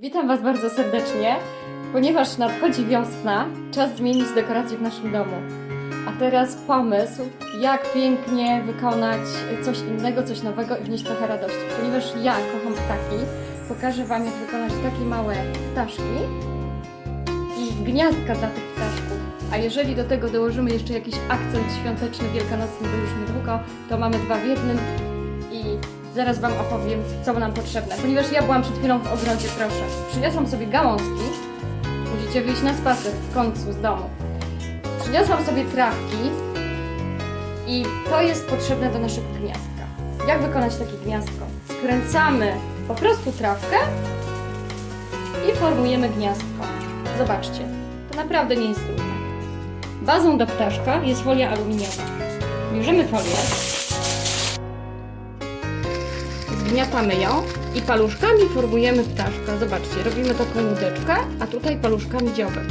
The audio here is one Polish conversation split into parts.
Witam Was bardzo serdecznie, ponieważ nadchodzi wiosna, czas zmienić dekoracje w naszym domu. A teraz pomysł, jak pięknie wykonać coś innego, coś nowego i wnieść trochę radości. Ponieważ ja kocham ptaki, pokażę Wam, jak wykonać takie małe ptaszki i gniazdka dla tych ptaszków. A jeżeli do tego dołożymy jeszcze jakiś akcent świąteczny, wielkanocny, bo już niedługo, to mamy dwa w jednym zaraz Wam opowiem, co nam potrzebne. Ponieważ ja byłam przed chwilą w ogrodzie, proszę. Przyniosłam sobie gałązki. Musicie wyjść na spacer w końcu z domu. Przyniosłam sobie trawki i to jest potrzebne do naszego gniazdka. Jak wykonać takie gniazdko? Skręcamy po prostu trawkę i formujemy gniazdko. Zobaczcie, to naprawdę nie jest trudne. Bazą do ptaszka jest folia aluminiowa. Bierzemy folię, zgniatamy ją i paluszkami formujemy ptaszka. Zobaczcie, robimy taką łódeczkę, a tutaj paluszkami dziobek.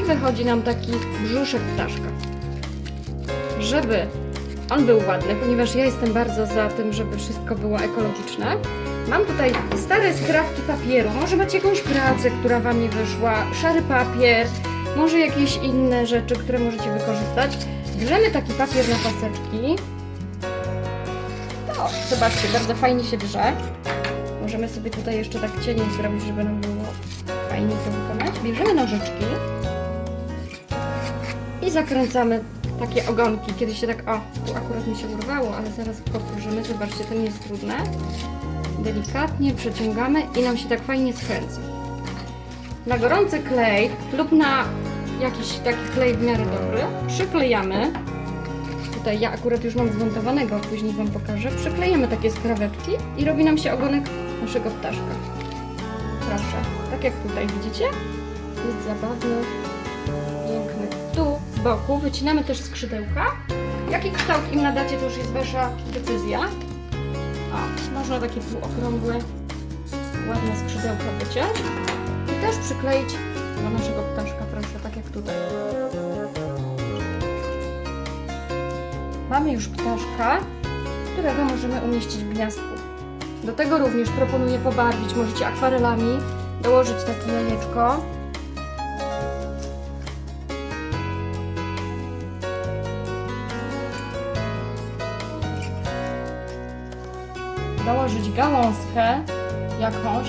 I wychodzi nam taki brzuszek ptaszka. Żeby on był ładny, ponieważ ja jestem bardzo za tym, żeby wszystko było ekologiczne. Mam tutaj stare skrawki papieru. Może macie jakąś pracę, która Wam nie wyszła, szary papier, może jakieś inne rzeczy, które możecie wykorzystać. Bierzemy taki papier na paseczki. O, zobaczcie, bardzo fajnie się drze. Możemy sobie tutaj jeszcze tak cienie zrobić, żeby nam było fajnie to wykonać. Bierzemy nożyczki i zakręcamy takie ogonki. Kiedy się tak, o, tu akurat mi się urwało, ale zaraz powtórzymy. Zobaczcie, to nie jest trudne. Delikatnie przeciągamy i nam się tak fajnie skręca. Na gorący klej lub na jakiś taki klej w miarę dobry przyklejamy Tutaj ja akurat już mam zmontowanego, później Wam pokażę. Przyklejemy takie skraweczki i robi nam się ogonek naszego ptaszka. Proszę, tak jak tutaj widzicie, jest zabawny, piękny. Tu z boku wycinamy też skrzydełka. Jaki kształt im nadacie, to już jest Wasza decyzja. O, można takie półokrągłe, ładne skrzydełka wyciąć i też przykleić do naszego ptaszka, proszę, tak jak tutaj. Mamy już ptaszka, którego możemy umieścić w gniazdku. Do tego również proponuję pobarwić, możecie akwarelami, dołożyć takie jajeczko. Dołożyć gałązkę jakąś,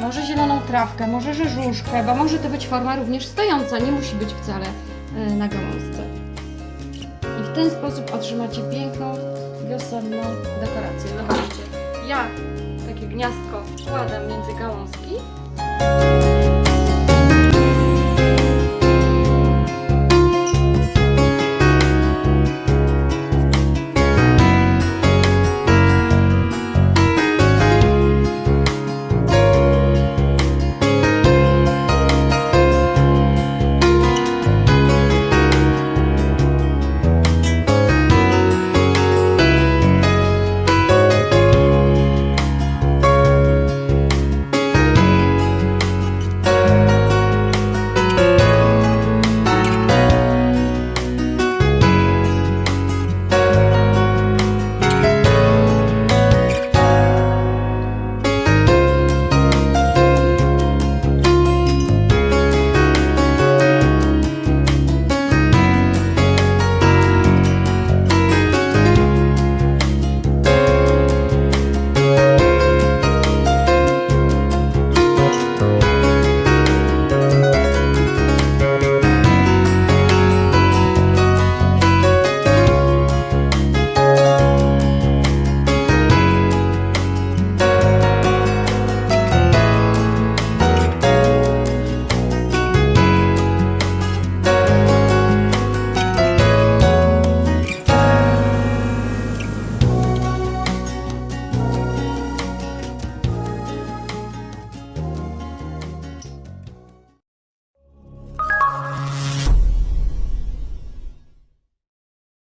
może zieloną trawkę, może rzeżuszkę, bo może to być forma również stojąca, nie musi być wcale y, na gałązce. W ten sposób otrzymacie piękną, wiosenną dekorację. Zobaczcie, ja takie gniazdko wkładam między gałązki